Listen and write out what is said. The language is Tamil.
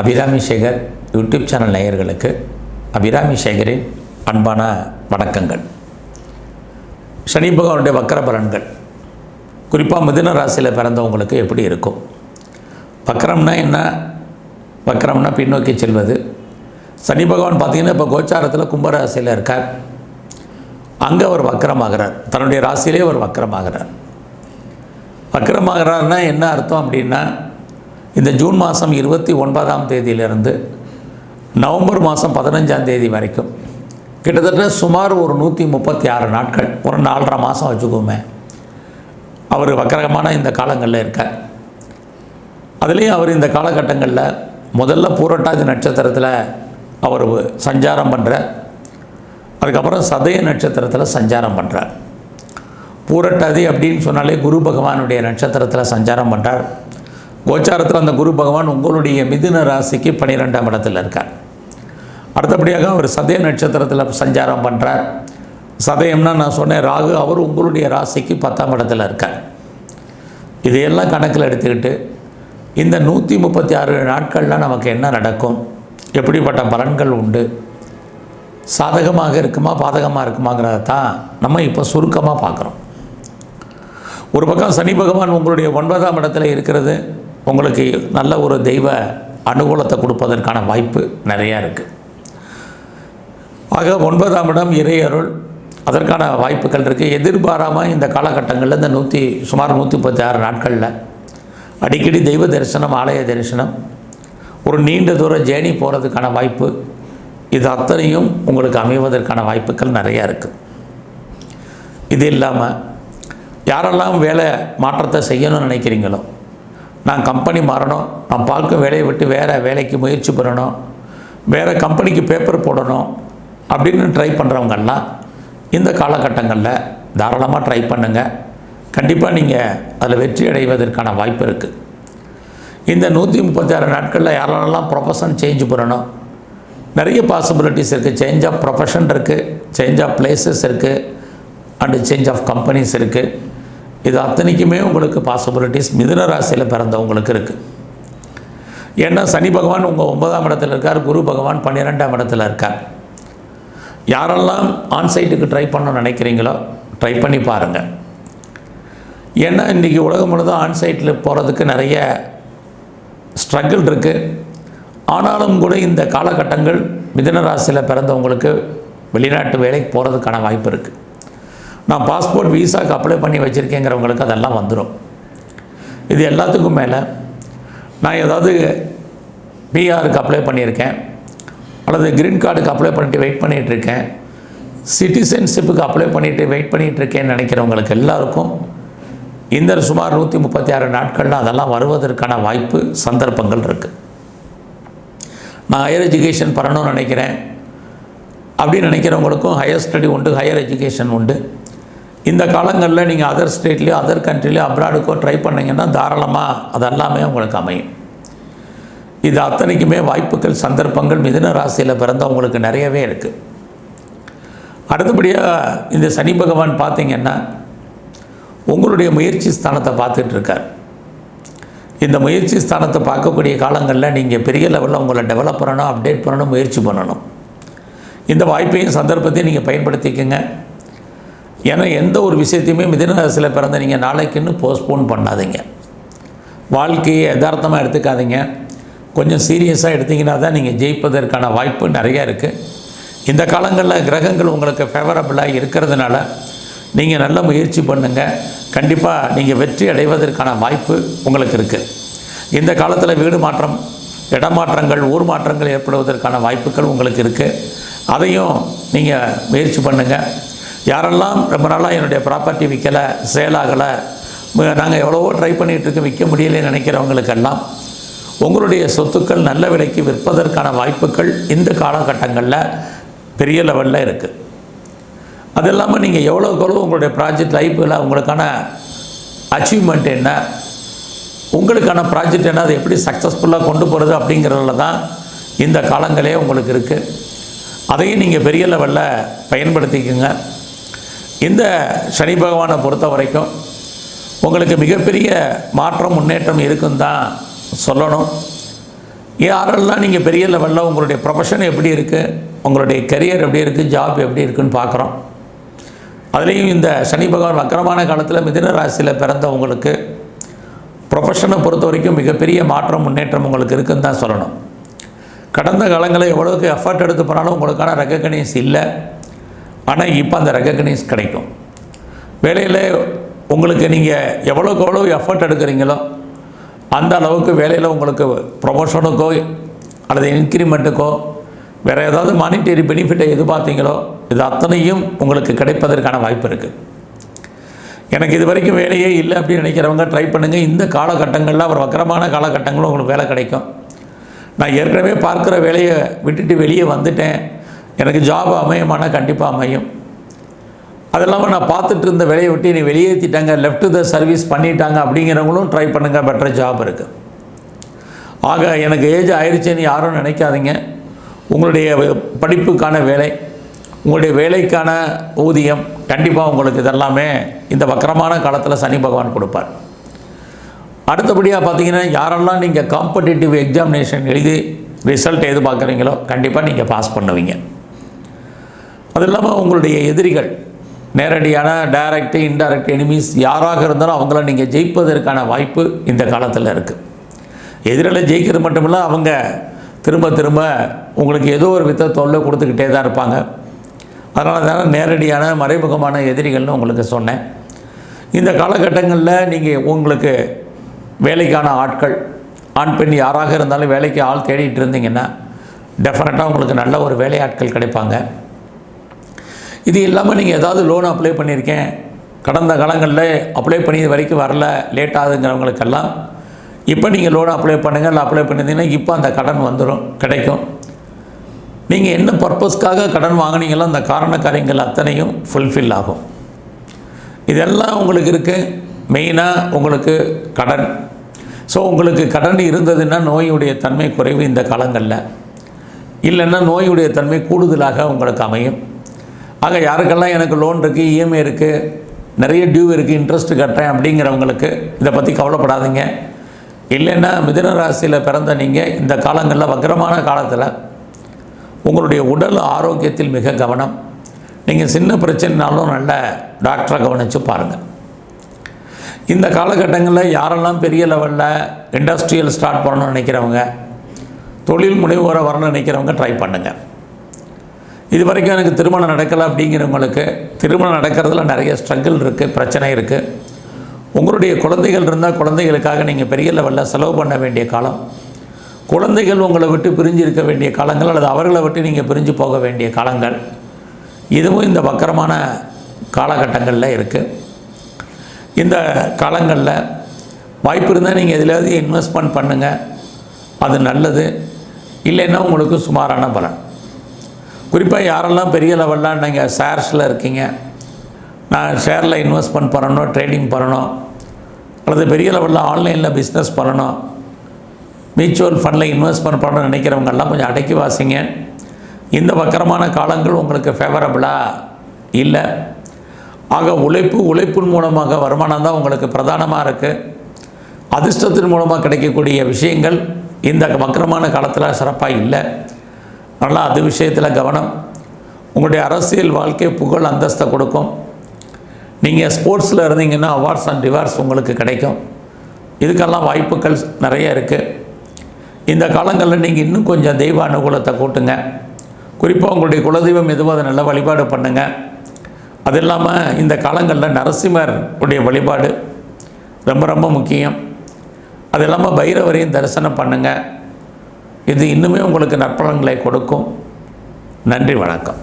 அபிராமி சேகர் யூடியூப் சேனல் நேயர்களுக்கு அபிராமி சேகரின் அன்பான வணக்கங்கள். சனி பகவானுடைய வக்கர பலன்கள். குறிப்பாக மிதுன ராசியில் பிறந்தவங்களுக்கு எப்படி இருக்கும்? வக்கரம்னா என்ன? வக்கரம்னா பின்னோக்கி செல்வது. சனி பகவான் பார்த்தீங்கன்னா இப்போ கோச்சாரத்தில் கும்பராசியில் இருக்கார். அங்கே அவர் வக்கரமாகிறார். தன்னுடைய ராசியிலே அவர் வக்கரமாகிறார். வக்கரமாகிறார்னா என்ன அர்த்தம் அப்படின்னா இந்த ஜூன் மாதம் இருபத்தி ஒன்பதாம் தேதியிலிருந்து நவம்பர் மாதம் பதினஞ்சாம் தேதி வரைக்கும் கிட்டத்தட்ட சுமார் ஒரு நூற்றி முப்பத்தி ஆறு நாட்கள் ஒரு நாலரை மாதம் வச்சுக்கோமே அவர் வக்கரகமான இந்த காலங்களில் இருக்கார். அதுலேயும் அவர் இந்த காலகட்டங்களில் முதல்ல பூரட்டாதி நட்சத்திரத்தில் அவர் சஞ்சாரம் பண்ணுறார். அதுக்கப்புறம் சதய நட்சத்திரத்தில் சஞ்சாரம் பண்ணுறார். பூரட்டாதி அப்படின்னு சொன்னாலே குரு பகவானுடைய நட்சத்திரத்தில் சஞ்சாரம் பண்ணுறார். கோச்சாரத்தில் அந்த குரு பகவான் உங்களுடைய மிதுன ராசிக்கு பன்னிரெண்டாம் இடத்துல இருக்கார். அடுத்தபடியாக அவர் சதய நட்சத்திரத்தில் சஞ்சாரம் பண்ணுறார் சதயம்னா நான் சொன்னேன் ராகு அவர் உங்களுடைய ராசிக்கு பத்தாம் இடத்துல இருக்கார். இதையெல்லாம் கணக்கில் எடுத்துக்கிட்டு இந்த நூற்றி முப்பத்தி ஆறு நாட்களில் நமக்கு என்ன நடக்கும்? எப்படிப்பட்ட பலன்கள் உண்டு? சாதகமாக இருக்குமா பாதகமாக இருக்குமாங்கிறத தான் நம்ம இப்போ சுருக்கமாக பார்க்குறோம். ஒரு பக்கம் சனி பகவான் உங்களுடைய ஒன்பதாம் இடத்துல இருக்கிறது. உங்களுக்கு நல்ல ஒரு தெய்வ அனுகூலத்தை கொடுப்பதற்கான வாய்ப்பு நிறையா இருக்குது ஆக ஒன்பதாம் இடம் இறையருள் அதற்கான வாய்ப்புகள் இருக்குது எதிர்பாராமல் இந்த காலகட்டங்களில் இந்த நூற்றி சுமார் நூற்றி முப்பத்தி ஆறு நாட்களில் அடிக்கடி தெய்வ தரிசனம் ஆலய தரிசனம் ஒரு நீண்ட தூர ஜேர்னி போகிறதுக்கான வாய்ப்பு. இது அத்தனையும் உங்களுக்கு அமைவதற்கான வாய்ப்புகள் நிறையா இருக்குது இது இல்லாமல் யாரெல்லாம் வேலை மாற்றத்தை செய்யணும்னு நினைக்கிறீங்களோ நான் கம்பெனி மாறணும். நான் பார்க்கும் வேலையை விட்டு வேறு வேலைக்கு முயற்சி பண்ணணும். வேறு கம்பெனிக்கு பேப்பர் போடணும் அப்படின்னு ட்ரை பண்ணுறவங்கெல்லாம் இந்த காலகட்டங்களில் தாராளமாக ட்ரை பண்ணுங்கள் கண்டிப்பாக நீங்கள் அதில் வெற்றி அடைவதற்கான வாய்ப்பு இருக்குது இந்த நூற்றி முப்பத்தி ஆறு நாட்களில் யாரெல்லாம் ப்ரொஃபஷன் சேஞ்ச் பண்ணணும்? நிறைய பாசிபிலிட்டிஸ் இருக்குது சேஞ்ச் ஆஃப் ப்ரொஃபஷன் இருக்குது சேஞ்ச் ஆஃப் பிளேசஸ் இருக்குது அண்டு சேஞ்ச் ஆஃப் கம்பெனிஸ் இருக்குது இது அத்தனைக்குமே உங்களுக்கு பாசிபிலிட்டிஸ் மிதுன ராசியில் பிறந்தவங்களுக்கு இருக்குது ஏன்னா சனி பகவான் உங்கள் ஒன்பதாம் இடத்துல இருக்கார் குரு பகவான் பன்னிரெண்டாம் இடத்துல இருக்கார். யாரெல்லாம் ஆன்சைட்டுக்கு ட்ரை பண்ண நினைக்கிறீங்களோ ட்ரை பண்ணி பாருங்கள் ஏன்னா இன்றைக்கி உலகம் முழுதும் ஆன்சைட்டில் போகிறதுக்கு நிறைய ஸ்ட்ரகிள் இருக்குது ஆனாலும் கூட இந்த காலகட்டங்கள் மிதுன ராசியில் பிறந்தவங்களுக்கு வெளிநாட்டு வேலைக்கு போகிறதுக்கான வாய்ப்பு இருக்குது நான் பாஸ்போர்ட் விசாவுக்கு அப்ளை பண்ணி வச்சுருக்கேங்கிறவங்களுக்கு அதெல்லாம் வந்துடும் இது எல்லாத்துக்கும் மேலே நான் ஏதாவது பிஆருக்கு அப்ளை பண்ணியிருக்கேன். அல்லது க்ரீன் கார்டுக்கு அப்ளை பண்ணிட்டு வெயிட் பண்ணிகிட்ருக்கேன் சிட்டிசன்ஷிப்புக்கு அப்ளை பண்ணிவிட்டு வெயிட் பண்ணிகிட்ருக்கேன்னு நினைக்கிறவங்களுக்கு எல்லாருக்கும் இந்த சுமார் நூற்றி முப்பத்தி ஆறு நாட்களில் அதெல்லாம் வருவதற்கான வாய்ப்பு சந்தர்ப்பங்கள் இருக்குது நான் ஹையர் எஜுகேஷன் பண்ணணும்னு நினைக்கிறேன். அப்படின்னு நினைக்கிறவங்களுக்கும் ஹையர் ஸ்டடி உண்டு ஹையர் எஜுகேஷன் உண்டு. இந்த காலங்களில் நீங்கள் அதர் ஸ்டேட்லேயோ அதர் கண்ட்ரிலையோ அப்ராடுக்கோ ட்ரை பண்ணிங்கன்னா தாராளமாக அது எல்லாமே உங்களுக்கு அமையும். இது அத்தனைக்குமே வாய்ப்புகள் சந்தர்ப்பங்கள் மிதுன ராசியில் பிறந்தவங்களுக்கு நிறையவே இருக்குது அடுத்தபடியாக இந்த சனி பகவான் பார்த்தீங்கன்னா உங்களுடைய முயற்சி ஸ்தானத்தை பார்த்துட்டு இருக்கார். இந்த முயற்சி ஸ்தானத்தை பார்க்கக்கூடிய காலங்களில் நீங்கள் பெரிய லெவலில் உங்களை டெவலப் பண்ணணும் அப்டேட் பண்ணணும் முயற்சி பண்ணணும். இந்த வாய்ப்பையும் சந்தர்ப்பத்தையும் நீங்கள் பயன்படுத்திக்கங்க. ஏன்னா எந்த ஒரு விஷயத்தையுமே மிதனராசியில் பிறந்த நீங்கள் நாளைக்குன்னு போஸ்ட்போன் பண்ணாதீங்க. வாழ்க்கையை யதார்த்தமாக எடுத்துக்காதீங்க. கொஞ்சம் சீரியஸாக எடுத்தீங்கன்னா தான் நீங்கள் ஜெயிப்பதற்கான வாய்ப்பு நிறையா இருக்குது இந்த காலங்களில் கிரகங்கள் உங்களுக்கு ஃபேவரபுளாக இருக்கிறதுனால நீங்கள் நல்ல முயற்சி பண்ணுங்கள் கண்டிப்பாக நீங்கள் வெற்றி அடைவதற்கான வாய்ப்பு உங்களுக்கு இருக்குது இந்த காலத்தில் வீடு மாற்றம் இடமாற்றங்கள் ஊர் மாற்றங்கள் ஏற்படுவதற்கான வாய்ப்புகள் உங்களுக்கு இருக்குது அதையும் நீங்கள் முயற்சி பண்ணுங்கள் யாரெல்லாம் ரொம்ப நாளாக என்னுடைய ப்ராப்பர்ட்டி விற்கலை சேலாகலை நாங்கள் எவ்வளவோ ட்ரை பண்ணிகிட்ருக்கோம் விற்க முடியலைன்னு நினைக்கிறவங்களுக்கெல்லாம் உங்களுடைய சொத்துக்கள் நல்ல விலைக்கு விற்பதற்கான வாய்ப்புகள் இந்த காலகட்டங்களில் பெரிய லெவலில் இருக்குது அது இல்லாமல் நீங்கள் எவ்வளோக்கு எவ்வளோ உங்களுடைய ப்ராஜெக்ட் லைஃப்பில் உங்களுக்கான அச்சீவ்மெண்ட் என்ன உங்களுக்கான ப்ராஜெக்ட் என்ன அதை எப்படி சக்ஸஸ்ஃபுல்லாக கொண்டு போகிறது அப்படிங்கிறதுல தான் இந்த காலங்களே உங்களுக்கு இருக்குது அதையும் நீங்கள் பெரிய லெவலில் பயன்படுத்திக்கோங்க. இந்த சனி பகவானை பொறுத்த வரைக்கும் உங்களுக்கு மிகப்பெரிய மாற்றம் முன்னேற்றம் இருக்குன்னு தான் சொல்லணும். யாரெல்லாம் நீங்கள் பெரிய லெவலில் உங்களுடைய ப்ரொஃபஷன் எப்படி இருக்குது உங்களுடைய கரியர் எப்படி இருக்குது ஜாப் எப்படி இருக்குன்னு பார்க்குறோம். அதுலேயும் இந்த சனி பகவான் வக்கரமான காலத்தில் மிதின ராசியில் பிறந்தவங்களுக்கு ப்ரொஃபஷனை பொறுத்த வரைக்கும் மிகப்பெரிய மாற்றம் முன்னேற்றம் உங்களுக்கு இருக்குன்னு தான் சொல்லணும். கடந்த காலங்களில் எவ்வளோக்கு எஃபர்ட் எடுத்து போனாலும் உங்களுக்கான ரெக்கக்னைஸ் இல்லை. ஆனால் இப்போ அந்த ரெக்கக்னைஸ் கிடைக்கும். வேலையில் உங்களுக்கு நீங்கள் எவ்வளோக்கு எவ்வளோ எஃபர்ட் எடுக்கிறீங்களோ அந்த அளவுக்கு வேலையில் உங்களுக்கு ப்ரொமோஷனுக்கோ அல்லது இன்க்ரிமெண்ட்டுக்கோ வேறு ஏதாவது மானிட்டரி பெனிஃபிட்டை எதிர்பார்த்தீங்களோ இது அத்தனையும் உங்களுக்கு கிடைப்பதற்கான வாய்ப்பு இருக்குது எனக்கு இது வரைக்கும் வேலையே இல்லை அப்படின்னு நினைக்கிறவங்க ட்ரை பண்ணுங்கள் இந்த காலகட்டங்களில் ஒரு வக்கரமான காலகட்டங்களும் உங்களுக்கு வேலை கிடைக்கும். நான் ஏற்கனவே பார்க்குற வேலையை விட்டுட்டு வெளியே வந்துட்டேன். எனக்கு ஜாப் அமையுமானா கண்டிப்பாக அமையும். அது இல்லாமல் நான் பார்த்துட்டு இருந்த வேலையை விட்டு நீ வெளியேற்றிட்டாங்க லெஃப்ட் த சர்வீஸ் பண்ணிட்டாங்க அப்படிங்கிறவங்களும் ட்ரை பண்ணுங்கள் பெட்டர் ஜாப் இருக்குது ஆக எனக்கு ஏஜ் ஆயிடுச்சுன்னு யாரும் நினைக்காதீங்க. உங்களுடைய படிப்புக்கான வேலை உங்களுடைய வேலைக்கான ஊதியம் கண்டிப்பாக உங்களுக்கு இதெல்லாமே இந்த வக்கரமான காலத்தில் சனி பகவான் கொடுப்பார். அடுத்தபடியாக பார்த்தீங்கன்னா யாரெல்லாம் நீங்கள் காம்படிட்டிவ் எக்ஸாமினேஷன் எழுதி ரிசல்ட் எதிர்பார்க்குறீங்களோ கண்டிப்பாக நீங்கள் பாஸ் பண்ணுவீங்க. அது இல்லாமல் உங்களுடைய எதிரிகள் நேரடியான டைரக்ட் இன்டைரக்ட் எனிமீஸ் யாராக இருந்தாலும் அவங்கள நீங்கள் ஜெயிப்பதற்கான வாய்ப்பு இந்த காலத்தில் இருக்குது எதிரில் ஜெயிக்கிறது மட்டும் இல்லை அவங்க திரும்ப திரும்ப உங்களுக்கு ஏதோ ஒரு வித தொல்லை கொடுத்துக்கிட்டே தான் இருப்பாங்க. அதனால தான் நேரடியான மறைமுகமான எதிரிகள்னு உங்களுக்கு சொன்னேன். இந்த காலகட்டங்களில் நீங்கள் உங்களுக்கு வேலைக்கான ஆட்கள் ஆண் பெண் யாராக இருந்தாலும் வேலைக்கு ஆள் தேடிட்டு இருந்தீங்கன்னா டெஃபினட்டாக உங்களுக்கு நல்ல ஒரு வேலையாட்கள் கிடைப்பாங்க. இது இல்லாமல் நீங்கள் ஏதாவது லோன் அப்ளை பண்ணியிருக்கேன். கடந்த காலங்களில் அப்ளை பண்ணி இது வரைக்கும் வரல லேட் ஆகுதுங்கிறவங்களுக்கெல்லாம் இப்போ நீங்கள் லோன் அப்ளை பண்ணுங்கள் இல்லை அப்ளை பண்ணியிருந்தீங்கன்னா இப்போ அந்த கடன் வந்துடும் கிடைக்கும். நீங்கள் என்ன பர்பஸ்க்காக கடன் வாங்கினீங்களோ அந்த காரண காரியங்கள் அத்தனையும் ஃபுல்ஃபில் ஆகும். இதெல்லாம் உங்களுக்கு இருக்குது மெயினாக உங்களுக்கு கடன். ஸோ உங்களுக்கு கடன் இருந்ததுன்னா நோயுடைய தன்மை குறைவு இந்த காலங்களில். இல்லைன்னா நோயுடைய தன்மை கூடுதலாக உங்களுக்கு அமையும். ஆக யாருக்கெல்லாம் எனக்கு லோன் இருக்குது இஎம்ஐ இருக்குது நிறைய டியூ இருக்குது இன்ட்ரெஸ்ட் கட்டுறேன் அப்படிங்கிறவங்களுக்கு இதை பற்றி கவலைப்படாதீங்க. இல்லைன்னா மிதன ராசியில் பிறந்த நீங்கள் இந்த காலங்களில் வக்கரமான காலத்தில் உங்களுடைய உடல் ஆரோக்கியத்தில் மிக கவனம். நீங்கள் சின்ன பிரச்சனைனாலும் நல்ல டாக்டரை கவனித்து பாருங்கள் இந்த காலகட்டங்களில் யாரெல்லாம் பெரிய லெவலில் இண்டஸ்ட்ரியல் ஸ்டார்ட் பண்ணணும்னு நினைக்கிறவங்க தொழில் முனைவோரை வரணும்னு நினைக்கிறவங்க ட்ரை பண்ணுங்கள் இது வரைக்கும் எனக்கு திருமணம் நடக்கலை அப்படிங்கிறவங்களுக்கு திருமணம் நடக்கிறதுல நிறைய ஸ்ட்ரகிள் இருக்குது பிரச்சனை இருக்குது உங்களுடைய குழந்தைகள் இருந்தால் குழந்தைகளுக்காக நீங்கள் பெரிய லெவலில் செலவு பண்ண வேண்டிய காலம். குழந்தைகள் உங்களை விட்டு பிரிஞ்சு இருக்க வேண்டிய காலங்கள் அல்லது அவர்களை விட்டு நீங்கள் பிரிஞ்சு போக வேண்டிய காலங்கள். இதுவும் இந்த வக்கரமான காலகட்டங்களில் இருக்குது இந்த காலங்களில் வாய்ப்பு இருந்தால் நீங்கள் எதுலையாவது இன்வெஸ்ட்மெண்ட் பண்ணுங்கள் அது நல்லது. இல்லைன்னா உங்களுக்கு சுமாரான பலன். குறிப்பாக யாரெல்லாம் பெரிய லெவலில் நீங்கள் ஷேர்ஸில் இருக்கீங்க நான் ஷேரில் இன்வெஸ்ட்மெண்ட் பண்ணணும் ட்ரேடிங் பண்ணணும் அல்லது பெரிய லெவலில் ஆன்லைனில் பிஸ்னஸ் பண்ணணும் மியூச்சுவல் ஃபண்டில் இன்வெஸ்ட்மெண்ட் பண்ணணும்னு நினைக்கிறவங்கெல்லாம் கொஞ்சம் அடக்கி வாசிங்க. இந்த வக்கரமான காலங்கள் உங்களுக்கு ஃபேவரபுளாக இல்லை. ஆக உழைப்பு உழைப்பின் மூலமாக வருமானம் தான் உங்களுக்கு பிரதானமாக இருக்குது அதிர்ஷ்டத்தின் மூலமாக கிடைக்கக்கூடிய விஷயங்கள் இந்த வக்கரமான காலத்தில் சிறப்பாக இல்லை. நல்லா அது விஷயத்தில் கவனம். உங்களுடைய அரசியல் வாழ்க்கை புகழ் அந்தஸ்தை கொடுக்கும். நீங்கள் ஸ்போர்ட்ஸில் இருந்தீங்கன்னா அவார்ட்ஸ் அண்ட் ரிவார்ட்ஸ் உங்களுக்கு கிடைக்கும். இதுக்கெல்லாம் வாய்ப்புகள் நிறைய இருக்குது இந்த காலங்களில் நீங்கள் இன்னும் கொஞ்சம் தெய்வ அனுகூலத்தை கூட்டுங்க. குறிப்பாக உங்களுடைய குலதெய்வம் எதுவோ அதை நல்லா வழிபாடு பண்ணுங்கள் அது இல்லாமல் இந்த காலங்களில் நரசிம்மர் உடைய வழிபாடு ரொம்ப ரொம்ப முக்கியம். அது இல்லாமல் பைரவரையும் தரிசனம் பண்ணுங்கள் இது இன்னுமே உங்களுக்கு நற்பலன்களை கொடுக்கும். நன்றி வணக்கம்.